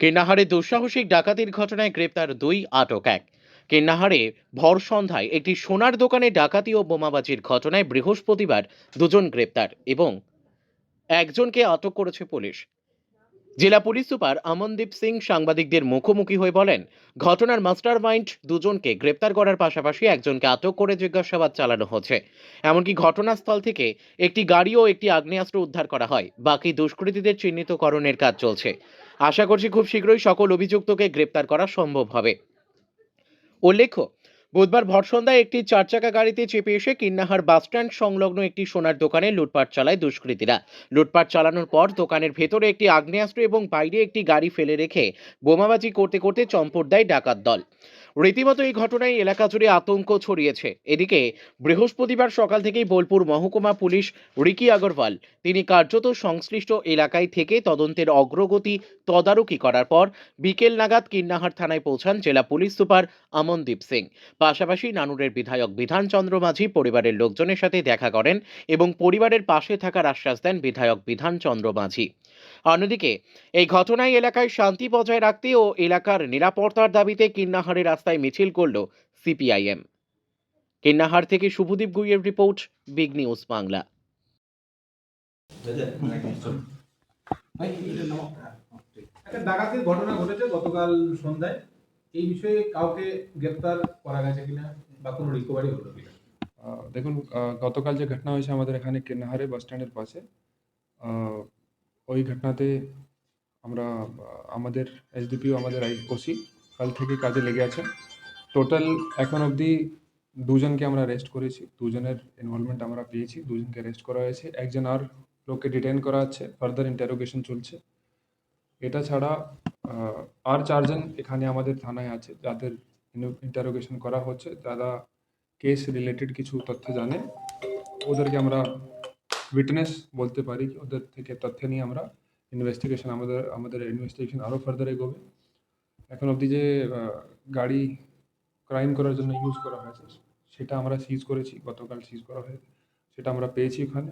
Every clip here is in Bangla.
কিন্নাহারে দুঃসাহসিক ডাকাতির ঘটনায় গ্রেপ্তার দুই আটক এক। কিন্নাহারে ভর সন্ধ্যায় একটি সোনার দোকানে ডাকাতি ও বোমাবাজির ঘটনায় বৃহস্পতিবার দুজন গ্রেপ্তার এবং একজনকে আটক করেছে পুলিশ। জেলা পুলিশ সুপার আমনদীপ সিং সাংবাদিকদের মুখোমুখি হয়ে বলেন, ঘটনার মাস্টার মাইন্ড দুজনকে গ্রেপ্তার করার পাশাপাশি একজনকে আটক করে জিজ্ঞাসাবাদ চালানো হচ্ছে। এমনকি ঘটনাস্থল থেকে একটি গাড়ি ও একটি আগ্নেয়াস্ত্র উদ্ধার করা হয়। বাকি দুষ্কৃতীদের চিহ্নিতকরণের কাজ চলছে। আশা করছি খুব শীঘ্রই সকল অভিযুক্তকে গ্রেপ্তার করা সম্ভব হবে। উল্লেখ্য, বুধবার ভরসন্ধ্যায় একটি চারচাকা গাড়িতে চেপে এসে কিন্নাহার বাসস্ট্যান্ড সংলগ্ন একটি সোনার দোকানে লুটপাট চালায় দুষ্কৃতীরা। লুটপাট চালানোর পর দোকানের ভেতরে একটি আগ্নেয়াস্ত্র এবং বাইরে একটি গাড়ি ফেলে রেখে বোমাবাজি করতে করতে চম্পট দেয় ডাকাত দল। রীতিমতো এই ঘটনায় এলাকা জুড়ে আতঙ্ক ছড়িয়েছে। এদিকে বৃহস্পতিবার সকাল থেকেই বোলপুর মহকুমা পুলিশ রিকি আগরওয়াল, তিনি কার্যত সংশ্লিষ্ট এলাকায় থেকে তদন্তের অগ্রগতি তদারকি করার পর বিকেল নাগাদ কিন্নাহার থানায় পৌঁছান জেলা পুলিশ সুপার আমনদীপ সিং। পাশাপাশি নানুরের বিধায়ক বিধানচন্দ্র মাঝি পরিবারের লোকজনের সাথে দেখা করেন এবং পরিবারের পাশে থাকার আশ্বাস দেন বিধায়ক বিধানচন্দ্র মাঝি। অন্যদিকে এই ঘটনায় এলাকায় শান্তি বজায় রাখতে ও এলাকার নিরাপত্তার দাবিতে কিন্নাহারের রাস্তায় মিছিল করল সিপিআইএম। কিন্নাহার থেকে শুভদীপ গুইয়ের রিপোর্ট বিগ নিউজ বাংলা। একটা ডাকাতির ঘটনা ঘটেছে গতকাল সন্ধ্যায়। এই বিষয়ে কাউকে গ্রেপ্তার করা গেছে কিনা বা কোনো রিকভারি হলো কিনা? দেখুন গতকাল যে ঘটনা হয়েছে আমাদের এখানে কেনাহারে বাস স্ট্যান্ডের পাশে ওই ঘটনাতে আমরা, আমাদের এসডিপিও, আমাদের ওসি কাল থেকে কাজে লেগে আছে টোটাল এখন অবধি দুজনকে আমরা অ্যারেস্ট করেছি। দুজনের ইনভলভমেন্ট আমরা পেয়েছি। দুজনকে অ্যারেস্ট করা হয়েছে। একজন আর লোককে ডিটেন করা আছে ফার্দার ইন্টারোগেশন চলছে। এটা ছাড়া আর চারজন এখানে আমাদের থানায় আছে, যাদের ইন্টারোগেশন করা হচ্ছে। যারা কেস রিলেটেড কিছু তথ্য জানে, ওদেরকে আমরা উইটনেস বলতে পারি ওদের থেকে তথ্য নিয়ে আমরা ইনভেস্টিগেশন আমাদের আমাদের ইনভেস্টিগেশন আরও ফার্দার এগোবে। এখন অবধি যে গাড়ি ক্রাইম করার জন্য ইউজ করা হয়েছে, সেটা আমরা সিজ করেছি, গতকাল সিজ করা হয়েছে, সেটা আমরা পেয়েছি ওখানে।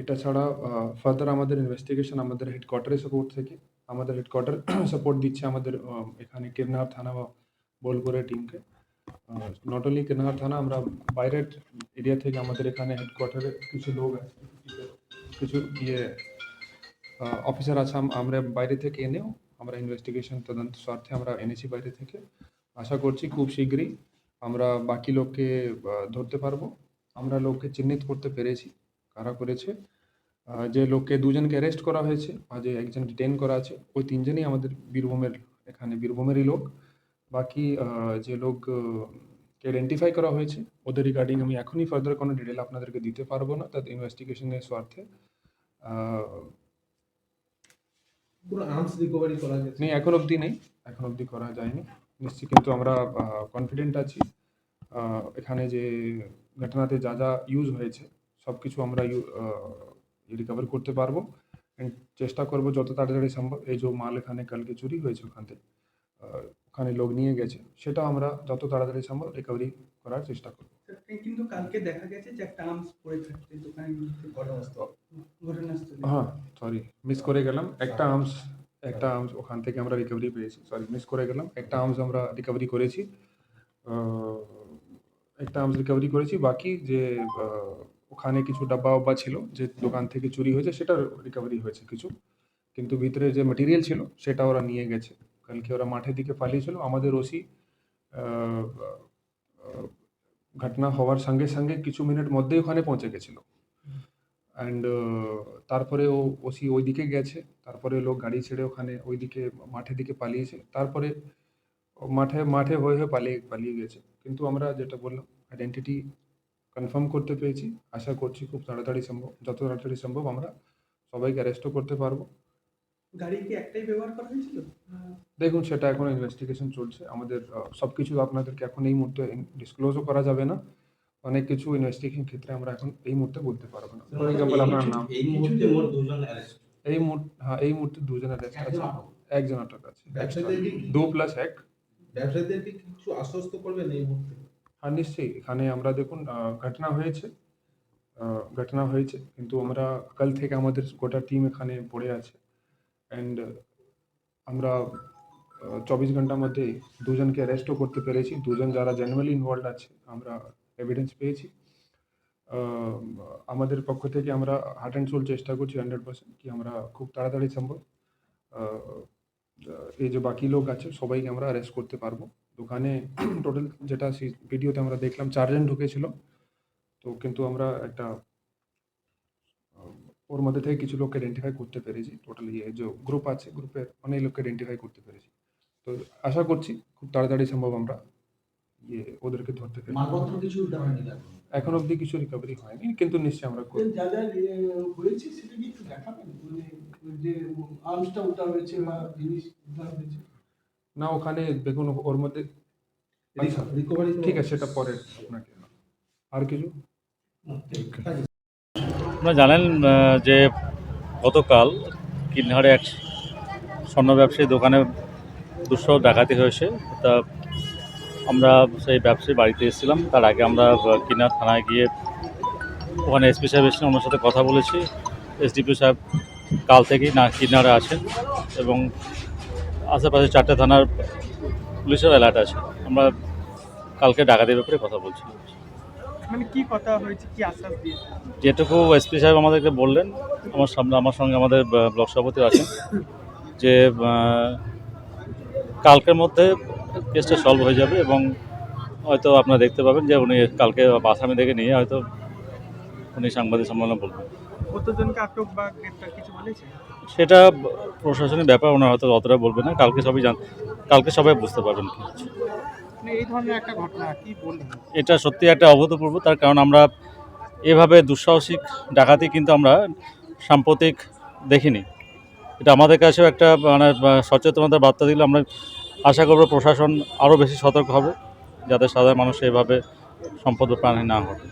এটা ছাড়া ফার্দার আমাদের ইনভেস্টিগেশন আমাদের হেডকোয়ার্টারের সাপোর্ট থেকে, আমাদের হেডকোয়ার্টার সাপোর্ট দিচ্ছে আমাদের এখানে কিরনার থানা বা বোলপুরের টিমকে নট অনলি কিরনার থানা, আমরা বাইরের এরিয়া থেকে আমাদের এখানে হেডকোয়ার্টারে কিছু লোক আছে, কিছু ইয়ে অফিসার আছে, আম- আমরা বাইরে থেকে এনেও আমরা ইনভেস্টিগেশন তদন্ত স্বার্থে আমরা এনেছি বাইরে থেকে। আশা করছি খুব শীঘ্রই আমরা বাকি লোককে ধরতে পারব। আমরা লোককে চিহ্নিত করতে পেরেছি, কারা করেছে যে লোককে দুজনকে অ্যারেস্ট করা হয়েছে, আর যে একজন ডিটেন করা আছে, ওই তিনজনই আমাদের বীরভূমের, এখানে বীরভূমেরই লোক। বাকি যে লোক কে আইডেন্টিফাই করা হয়েছে ওদের রিগার্ডিং আমি এখনই ফার্দার কোনো ডিটেল আপনাদেরকে দিতে পারব না তাদের ইনভেস্টিগেশনের স্বার্থে। আর্মস রিকভারি করা গেছে। নেই এখন অবধি নেই এখন অবধি করা যায়নি। নিশ্চয়ই কিন্তু আমরা কনফিডেন্ট আছি। এখানে যে ঘটনাতে যা যা ইউজ হয়েছে সব কিছু আমরা রিকভার করতে পারব। চেষ্টা করব যত তাড়াতাড়ি সম্ভব এই যে মাল এখানে কালকে চুরি হয়েছে ওখান থেকে। ওখানে লোক নিয়ে গেছে সেটা আমরা যত তাড়াতাড়ি সম্ভব রিকভারি করার চেষ্টা করব। কিন্তু কালকে দেখা গেছে যে একটা আর্মস পড়ে মধ্যে ঘটনাস্থল। ঘটনাস্থলে। হ্যাঁ সরি মিস করে গেলাম। একটা আর্মস একটা আর্মস ওখান থেকে আমরা রিকভারি পেয়েছি। সরি মিস করে গেলাম। একটা আর্মস আমরা রিকভারি করেছি। একটা আর্মস রিকভারি করেছি। বাকি যে ওখানে কিছু ডাব্বা ওব্বা ছিল যে দোকান থেকে চুরি হয়েছে সেটা রিকভারি হয়েছে কিছু। কিন্তু ভিতরে যে মেটেরিয়াল ছিল সেটা ওরা নিয়ে গেছে। কালকে ওরা মাঠের দিকে পালিয়েছিল। আমাদের ওসি ঘটনা হওয়ার সঙ্গে সঙ্গে কিছু মিনিট মধ্যেই ওখানে পৌঁছে গেছিল। অ্যান্ড তারপরে ও, ওসি ওই দিকে গেছে, তারপরে লোক গাড়ি ছেড়ে ওখানে ওই দিকে মাঠের দিকে পালিয়েছে। তারপরে মাঠে মাঠে হয়ে হয়ে পালিয়ে পালিয়ে গেছে। কিন্তু আমরা যেটা বললাম আইডেন্টিটি কনফার্ম করতে পেরেছি। আশা করছি খুব তাড়াতাড়ি সম্ভব, যত তাড়াতাড়ি সম্ভব আমরা সবাইকে অ্যারেস্টও করতে পারব। গাড়ি কি একটাই ব্যবহার করা হয়েছিল? দেখুন সেটা এখন ইনভেস্টিগেশন চলছে। আমাদের সব কিছু আপনাদেরকে এখন এই মুহূর্তে ডিসক্লোজও করা যাবে না। অনেক কিছু ইনভেস্টিগেশন ক্ষেত্রে আমরা এখন এই মুহূর্তে বলতে পারব না। ফর এক্সাম্পল আপনার নাম? এই মুহূর্তে মোট দুজন অ্যারেস্ট এই মুহূর্তে হ্যাঁ এই মুহূর্তে দুজন অ্যারেস্ট আছে। একজন আটক। আছে। দু প্লাস এক। ব্যবসায়ীদেরকে কিছু আশ্বস্ত করবেন এই মুহূর্তে? আর নিশ্চয়ই। এখানে আমরা দেখুন ঘটনা হয়েছে। ঘটনা হয়েছে। কিন্তু আমরা কাল থেকে আমাদের গোটা টিম এখানে পড়ে আছে। অ্যান্ড আমরা চব্বিশ ঘণ্টার মধ্যে দুজনকে অ্যারেস্টও করতে পেরেছি। দুজন যারা জেনুয়ালি ইনভলভ আছে, আমরা এভিডেন্স পেয়েছি। আমাদের পক্ষ থেকে আমরা হার্ট অ্যান্ড সোল চেষ্টা করছি হান্ড্রেড পার্সেন্ট কি আমরা খুব তাড়াতাড়ি সম্ভব। এই যে বাকি লোক আছে, সবাইকে আমরা অ্যারেস্ট করতে পারব। দোকানে টোটাল যেটা ভিডিওতে আমরা দেখলাম, চারজন ঢুকেছিল। তো কিন্তু আমরা একটা ওর মধ্যে থেকে কিছু লোককে আইডেন্টিফাই করতে পেরেছি টোটাল ইয়ে যে গ্রুপ আছে গ্রুপের অনেক লোককে আইডেন্টিফাই করতে পেরেছি। তো আশা করছি খুব তাড়াতাড়ি সম্ভব আমরা ইয়ে ওদেরকে ধরতে পেরে মালপত্র কিছু এখন অবধি কিছু রিকভারি হয়নি কিন্তু নিশ্চয়ই আমরা করব যা যা হয়েছে সেটা কি একটু দেখাবেন? মানে যে আর্মসটা উঠা হয়েছে বা জিনিস উদ্ধার হয়েছে? না ওখানে দেখুন ওর মধ্যে রিকভারি ঠিক আছে সেটা পরে আপনাকে আর কিছু? আপনারা জানেন যে গতকাল কিনহারে এক স্বর্ণ ব্যবসায়ী দোকানে দুশো ডাকাতি হয়েছে। তা আমরা সেই ব্যবসায়ী বাড়িতে এসেছিলাম। তার আগে আমরা কিনার থানায় গিয়ে ওখানে এসপি সাহেব এসেছিলেন, ওনার সাথে কথা বলেছি। এসডিপি সাহেব কাল থেকেই না কিনারে আছেন এবং আশেপাশে চারটে থানার পুলিশের অ্যালার্ট আছে। আমরা কালকে ডাকাতির ব্যাপারে কথা বলছি মানে কি কথা হয়েছে কি আশ্বাস দিয়েছে? যেটুকু এসপি সাহেব আমাদেরকে বললেন আমার সামনে আমার সঙ্গে আমাদের ব্লক সভাপতি আছেন যে কালকের মধ্যে কেসটা সলভ হয়ে যাবে এবং হয়তো আপনারা দেখতে পাবেন যে উনি কালকে আসামি দেখে নিয়ে হয়তো উনি সাংবাদিক সম্মেলনে বলবেন। কতজনকে আটক বা গ্রেপ্তার কিছু বলেছে সেটা প্রশাসনিক ব্যাপার ওনারা হয়তো অতটা বলবেন না কালকে সবাই জান কালকে সবাই বুঝতে পারবেন এটা সত্যি একটা অভূতপূর্ব, তার কারণ আমরা এভাবে দুঃসাহসিক, ডাকাতি কিন্তু আমরা সাম্প্রতিক দেখিনি। এটা আমাদের কাছেও একটা মানে সচেতনতার বার্তা দিলে। আমরা আশা করব প্রশাসন আরও বেশি সতর্ক হবে, যাতে সাধারণ মানুষ এভাবে সম্পদ প্রাণী না ঘটে